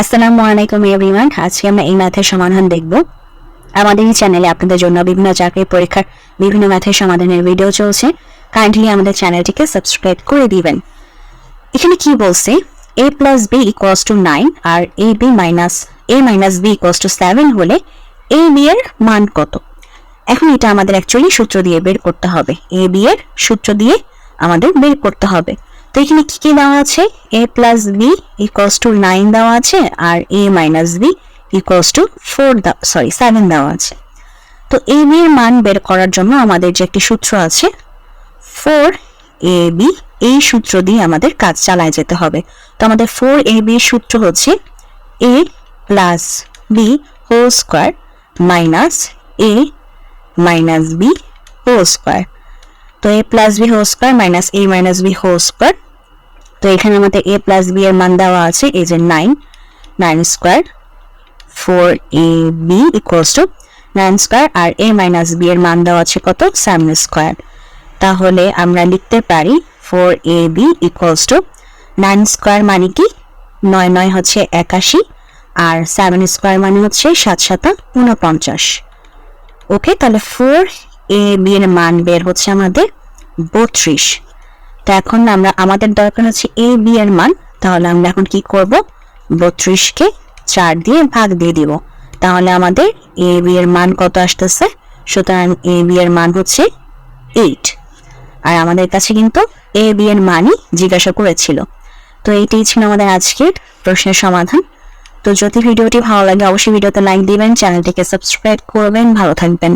আসসালামু আলাইকুম এভরিওয়ান আজকে আমরা এই ম্যাথের সমাধান দেখব। আমাদের এই চ্যানেলে আপনাদের জন্য বিভিন্ন চাকরির পরীক্ষার বিভিন্ন ম্যাথের সমাধানের ভিডিও চলছে। কাইন্ডলি আমাদের চ্যানেলটিকে সাবস্ক্রাইব করে দিবেন। এখানে কি বলছে? A plus B equals to nine R A B minus A minus B equals to seven হলে এ বি এর মান কত? এখন এটা আমাদের অ্যাকচুয়ালি সূত্র দিয়ে বের করতে হবে। এ বি এর সূত্র দিয়ে আমাদের বের করতে হবে। তো এখানে কি কি দেওয়া আছে? A plus B equals to nine দেওয়া আছে আর A minus B equals to four sorry seven দেওয়া আছে। তো এ বি এর মান বের করার জন্য আমাদের যে একটি সূত্র আছে ফোর এ বি এই সূত্র দিয়ে আমাদের কাজ চালায় যেতে হবে। তো আমাদের ফোর এ বি সূত্র হচ্ছে A plus B whole square minus A minus B whole square তো A plus B whole square minus A minus B whole square তো এখানে আমাদের এ প্লাস বি এর মান দেওয়া আছে, এই যে nine nine square four A B equals to nine square R A minus B এর মান দেওয়া আছে কত? সেভেন স্কোয়ার তাহলে আমরা লিখতে পারি four A B equals to nine square মানে কি? নয় নয় হচ্ছে একাশি, আর সেভেন স্কোয়ার মানে হচ্ছে সাত সাতা উনপঞ্চাশ ওকে তাহলে ফোর এ বি এর মান বের হচ্ছে আমাদের বত্রিশ। তো এখন আমরা, আমাদের দরকার হচ্ছে এ বি এর মান। তাহলে আমরা এখন কি করব? বত্রিশকে চার দিয়ে ভাগ দিয়ে দিব। তাহলে আমাদের এ বি এর মান কত আসতেছে? সুতরাং এ বি এর মান হচ্ছে এইট আর আমাদের কাছে কিন্তু এ বি এর মানই জিজ্ঞাসা করেছিল। তো এইটাই ছিল আমাদের আজকের প্রশ্নের সমাধান। তো যদি ভিডিওটি ভালো লাগে, অবশ্যই ভিডিওতে লাইক দিবেন, চ্যানেলটিকে সাবস্ক্রাইব করবেন। ভালো থাকবেন।